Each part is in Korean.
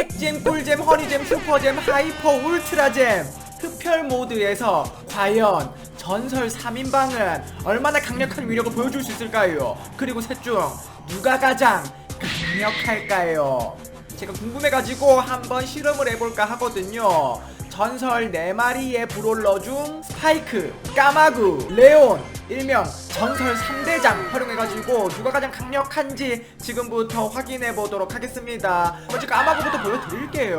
핵잼, 꿀잼, 허니잼, 슈퍼잼, 하이퍼, 울트라잼 흡혈 모드에서 과연 전설 3인방은 얼마나 강력한 위력을 보여줄 수 있을까요? 그리고 셋 중 누가 가장 강력할까요? 제가 궁금해가지고 한번 실험을 해볼까 하거든요. 전설 4마리의 브롤러 중 스파이크, 까마구, 레온, 일명 전설 3대장 활용해가지고 누가 가장 강력한지 지금부터 확인해 보도록 하겠습니다. 먼저 까마구부터 보여드릴게요.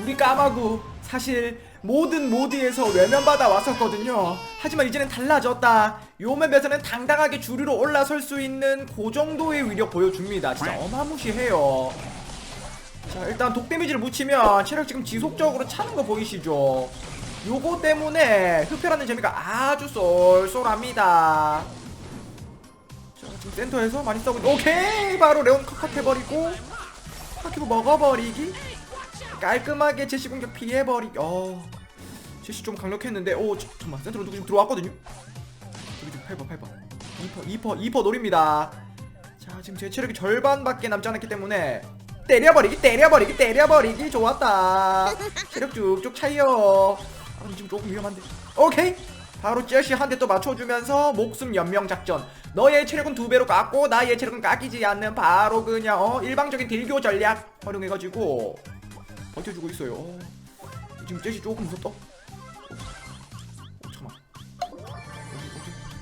우리 까마구 사실 모든 모드에서 외면받아 왔었거든요. 하지만 이제는 달라졌다. 요 맵에서는 당당하게 주류로 올라설 수 있는 그 정도의 위력 보여줍니다. 진짜 어마무시해요. 자 일단 독 데미지를 묻히면 체력 지금 지속적으로 차는 거 보이시죠? 요거 때문에 흡혈하는 재미가 아주 쏠쏠합니다. 자 지금 센터에서 많이 싸우고 있- 오케이! 바로 레온 컷컷 해버리고 파키고 먹어버리기. 깔끔하게 제시 공격 피해버리기 어. 제시 좀 강력했는데 오 저- 잠깐만 센터로 누구 지금 들어왔거든요? 여기 좀 밟아 밟아 2퍼 2퍼 2퍼 노립니다. 자 지금 제 체력이 절반밖에 남지 않았기 때문에 때려버리기 때려버리기 때려버리기. 좋았다. 체력 쭉쭉 차이요. 아 지금 조금 위험한데. 오케이. 바로 제시 한대또 맞춰주면서 목숨 연명 작전. 너의 체력은 두 배로 깎고 나의 체력은 깎이지 않는 바로 그냥 어 일방적인 딜교 전략 활용해가지고 버텨주고 있어요. 어, 지금 제시 조금 무섭다 어, 어, 잠깐만.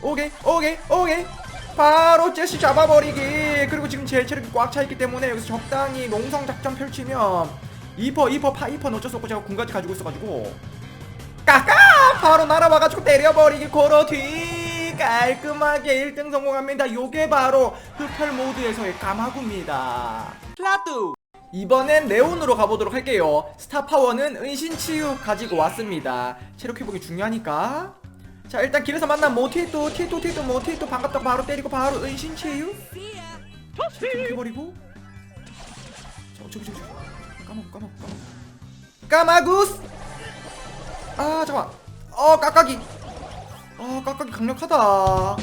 오케이. 오케이 오케이 바로 제시 잡아버리기. 그리고 지금 제 체력이 꽉 차있기 때문에 여기서 적당히 농성 작전 펼치면 2퍼 2퍼 파 2퍼는 어쩔 수 없고 제가 군까지 가지고 있어가지고. 까까! 바로 날아와가지고 때려버리기 고로 뒤. 깔끔하게 1등 성공합니다. 요게 바로 흡혈 모드에서의 까마구입니다. 플라뚜! 이번엔 레온으로 가보도록 할게요. 스타파워는 은신치유 가지고 왔습니다. 체력 회복이 중요하니까 자 일단 길에서 만난 모티또 티또 티또 모티또 반갑다고 바로 때리고 바로 은신치유. 해버리고. 저 저기 저기. 까먹어 까먹어 까먹어. 까마구스! 아 잠깐 어 까까기 어 까까기 강력하다.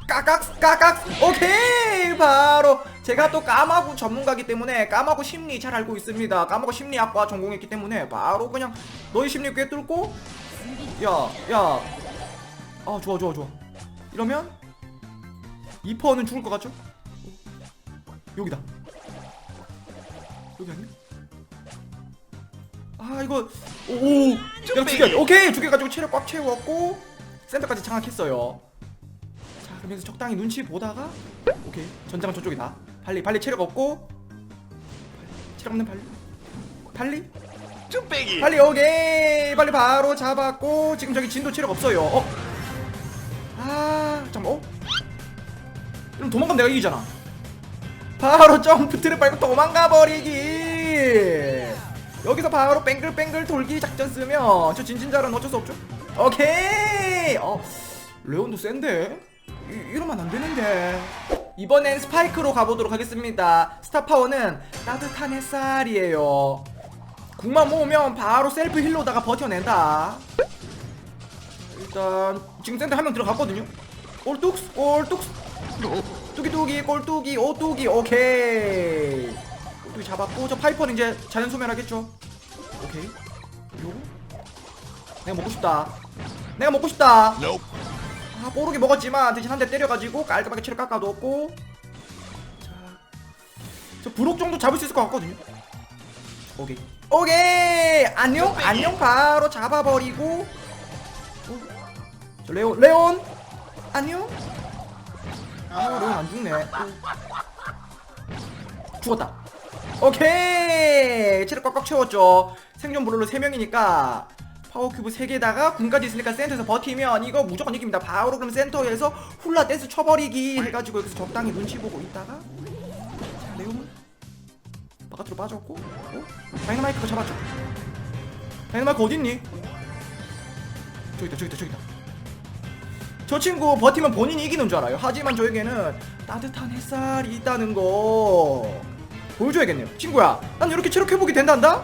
자, 까깍 까깍 오케이! 바로 제가 또 까마구 전문가기 때문에 까마구 심리 잘 알고 있습니다. 까마구 심리학과 전공했기 때문에 바로 그냥 너의 심리 꿰뚫고 야 야. 아 좋아 좋아 좋아. 이러면 2퍼는 죽을 것 같죠? 여기다. 여기 아니야? 아 이거 오오. 내가 죽여 오케이. 죽여가지고 체력 꽉 채웠고 센터까지 장악했어요. 자 여기서 적당히 눈치 보다가 오케이. 전장은 저쪽이다. 발리 발리 체력 없고. 체력 없는 발리? 발리 쭈빼기. 빨리 오케이. 빨리 바로 잡았고 지금 저기 진도 체력 없어요. 어? 아 잠깐 어? 그럼 도망가면 내가 이기잖아. 바로 점프 트를 밟고 도망가 버리기. 여기서 바로 뱅글뱅글 돌기 작전 쓰면 저 진진자는 어쩔 수 없죠? 오케이! 어 레온도 센데? 이, 이러면 안 되는데. 이번엔 스파이크로 가보도록 하겠습니다. 스타파워는 따뜻한 햇살이에요 국만 모으면 바로 셀프 힐로다가 버텨낸다. 일단 지금 센터 한 명 들어갔거든요. 꼴뚝스 꼴뚝스 뚜기뚜기 꼴뚜기 오뚜기 오케이 꼴뚜기 잡았고 저 파이퍼는 이제 자연 소멸하겠죠. 오케이 요거 내가 먹고 싶다. 내가 먹고 싶다. 아 뽀록이 먹었지만 대신 한 대 때려가지고 깔끔하게 체력 깎아놓고 자저 부록 정도 잡을 수 있을 것 같거든요. 오케이 오케이. 안녕 안녕 바로 잡아버리고. 어? 저 레온 레온. 안녕. 아 레온 안 죽네. 어. 죽었다. 오케이. 체력 꽉꽉 채웠죠. 생존 브롤로 3명이니까 파워큐브 3개다가 군까지 있으니까 센터에서 버티면 이거 무조건 이깁니다. 바로 그럼 센터에서 훌라 댄스 쳐버리기 해가지고 여기서 적당히 눈치 보고 있다가 바깥으로 빠졌고 어? 다이너마이크가 잡았죠? 다이너마이크 어딨니? 저기다 저기다 저기다. 저 친구 버티면 본인이 이기는 줄 알아요. 하지만 저에게는 따뜻한 햇살이 있다는 거 보여줘야겠네요. 친구야 난 이렇게 체력 회복이 된단다?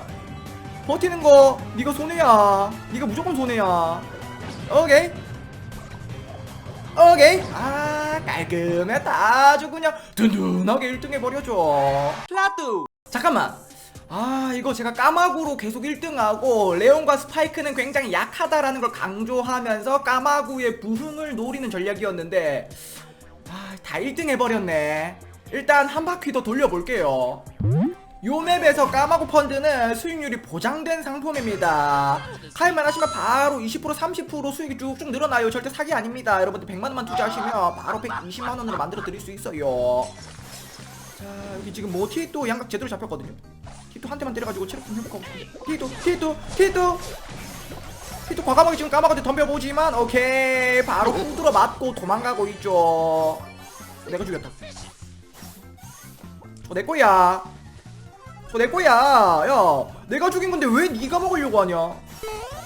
버티는 거 네가 손해야. 네가 무조건 손해야. 오케이. 오케이. 아 깔끔했다. 아주 그냥 든든하게 1등 해버려줘. 플라뚜 잠깐만 아 이거 제가 까마구로 계속 1등하고 레온과 스파이크는 굉장히 약하다라는 걸 강조하면서 까마구의 부흥을 노리는 전략이었는데 아 다 1등 해버렸네 일단 한 바퀴 더 돌려볼게요 요 맵에서 까마고 펀드는 수익률이 보장된 상품입니다. 할만 하시면 바로 20% 30% 수익이 쭉쭉 늘어나요. 절대 사기 아닙니다. 여러분들 100만 원만 투자하시면 바로 120만 원으로 만들어 드릴 수 있어요. 자, 여기 지금 뭐 티또 양각 제대로 잡혔거든요. 티또 한 대만 때려가지고 체력 좀 회복하고 싶은데. 티또, 티또, 티또. 티또 과감하게 지금 까마한테 덤벼보지만 오케이 바로 후드러 맞고 도망가고 있죠. 내가 죽였다. 저내 거야. 저내 거야. 야, 내가 죽인 건데 왜 네가 먹으려고 하냐?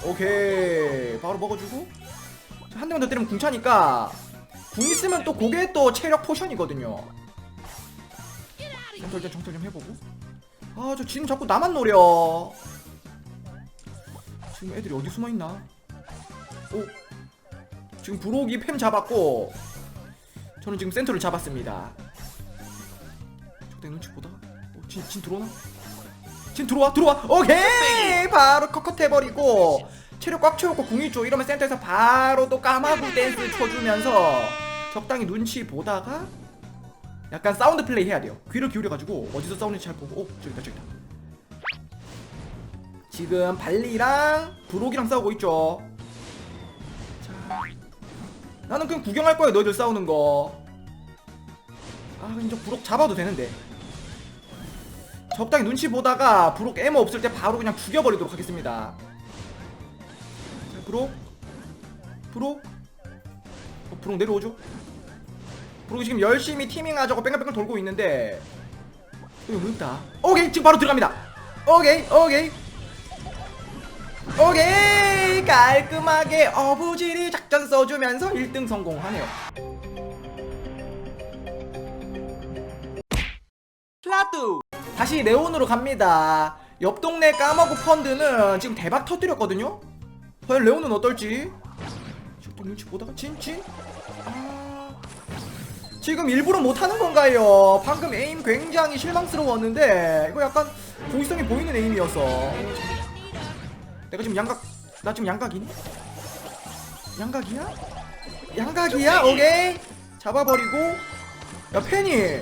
오케이, 바로 먹어주고 한 대만 더 때리면 궁 차니까 궁 있으면 또 그게 또 체력 포션이거든요. 정찰 좀 정찰 좀 해보고. 아, 저 지금 자꾸 나만 노려. 지금 애들이 어디 숨어 있나? 오, 지금 브록이 팸 잡았고 저는 지금 센터를 잡았습니다. 저내 눈치 보다. 어, 진, 진 들어오나? 진 들어와 들어와 오케이 바로 컷컷 해버리고 체력 꽉 채웠고 궁이 죠 이러면 센터에서 바로 또 까마구 댄스 쳐주면서 적당히 눈치 보다가 약간 사운드 플레이 해야 돼요. 귀를 기울여가지고 어디서 싸우는지 잘 보고 오 저기다 저기다. 지금 발리랑 브록이랑 싸우고 있죠. 자 나는 그냥 구경할 거야 너희들 싸우는 거아 이제 브록 잡아도 되는데. 적당히 눈치 보다가 브록 에머 없을 때 바로 그냥 죽여버리도록 하겠습니다. 자, 브록, 브록, 어, 브록 내려오죠? 브록이 지금 열심히 티밍하자고 뺑글뺑글 돌고 있는데 여기 없다. 오케이 지금 바로 들어갑니다. 오케이 오케이 오케이 깔끔하게 어부지리 작전 써주면서 1등 성공하네요. 플라뚜 다시 네온으로 갑니다. 옆 동네 까마고 펀드는 지금 대박 터뜨렸거든요. 과연 레온은 어떨지? 저또 눈치 보다가 진진? 아... 지금 일부러 못하는 건가요? 방금 에임 굉장히 실망스러웠는데 이거 약간 고의성이 보이는 에임이어서 내가 지금 양각 나 지금 양각이니? 양각이야? 양각이야? 오케이 잡아버리고 야 팬이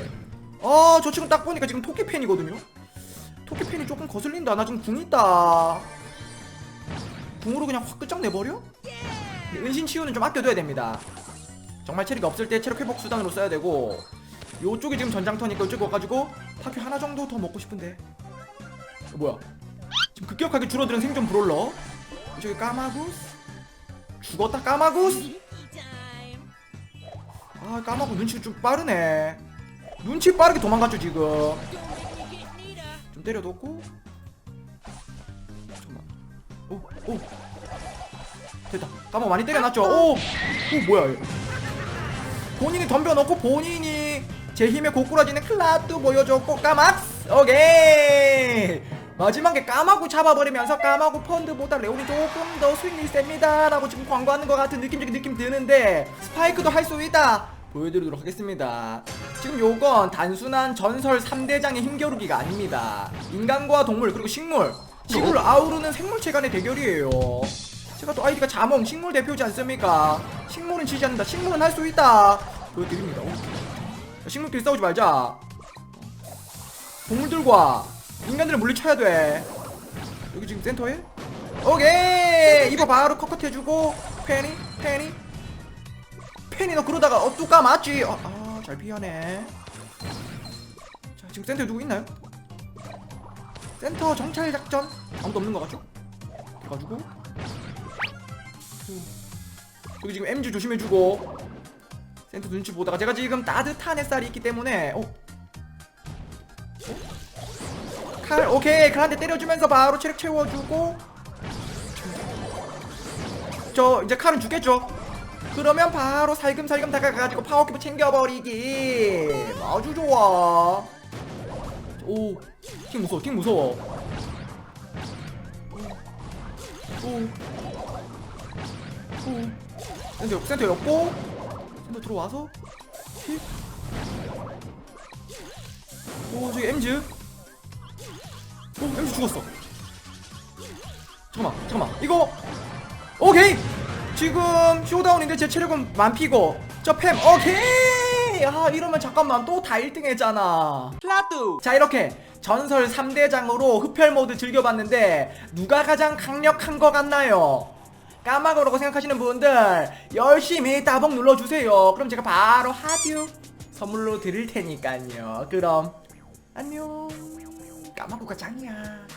아, 저 지금 딱 보니까 지금 토끼 팬이거든요. 토끼 팬이 조금 거슬린다. 나 지금 궁 있다. 궁으로 그냥 확 끝장내버려? 은신 치유는 좀 아껴둬야 됩니다. 정말 체력이 없을 때 체력 회복 수단으로 써야 되고 요쪽이 지금 전장터니까 이쪽 와가지고 파큐 하나 정도 더 먹고 싶은데. 어, 뭐야? 지금 급격하게 줄어드는 생존 브롤러. 이쪽에 까마구스. 죽었다 까마구스! 아 까마구 눈치가 좀 빠르네. 눈치 빠르게 도망갔죠 지금. 좀 때려놓고. 잠깐만. 오오. 됐다. 까마 많이 때려놨죠? 오오 뭐야 얘. 본인이 덤벼놓고 본인이 제 힘에 고꾸라지는 클라도 보여줬고 까막스 오케이! 마지막에 까마고 잡아버리면서 까마고 펀드보다 레온이 조금 더 스윙이 셉니다. 라고 지금 광고하는 것 같은 느낌적인 느낌 드는데 스파이크도 할 수 있다! 보여드리도록 하겠습니다. 지금 요건 단순한 전설 3대장의 힘겨루기가 아닙니다. 인간과 동물 그리고 식물. 식물 아우르는 생물체 간의 대결이에요. 제가 또 아이디가 자몽 식물 대표지 않습니까? 식물은 지지 않는다. 식물은 할 수 있다 보여드립니다. 식물끼리 싸우지 말자. 동물들과 인간들을 물리쳐야 돼. 여기 지금 센터에? 오케이! 이거 바로 컷컷 해주고 페니 페니 페니 너 그러다가 어 뚜까 맞지? 아잘 피하네. 자 지금 센터에 누구 있나요? 센터 정찰 작전? 아무도 없는 것 같죠? 돼가지고. 여기 지금 MG 조심해주고 센터 눈치 보다가 제가 지금 따뜻한 햇살이 있기 때문에 어? 어? 칼 오케이 칼한대 때려주면서 바로 체력 채워주고 저 이제 칼은 죽겠죠 그러면 바로 살금살금 다가가가지고 파워큐브 챙겨버리기 아주 좋아 오팀 무서워 팀 무서워 오 오. 센터 센터 였고 엠버 들어와서? 힙. 오 저기 엠즈. 오 엠즈 죽었어. 잠깐만 잠깐만. 이거! 오케이! 지금 쇼다운인데 제 체력은 만피고 저 팸 오케이! 아 이러면 잠깐만 또 다 1등 했잖아. 플라뚜. 자 이렇게 전설 3대장으로 흡혈 모드 즐겨봤는데 누가 가장 강력한 것 같나요? 까마고라고 생각하시는 분들 열심히 따봉 눌러주세요. 그럼 제가 바로 하듀 선물로 드릴 테니까요. 그럼 안녕. 까마고가 짱이야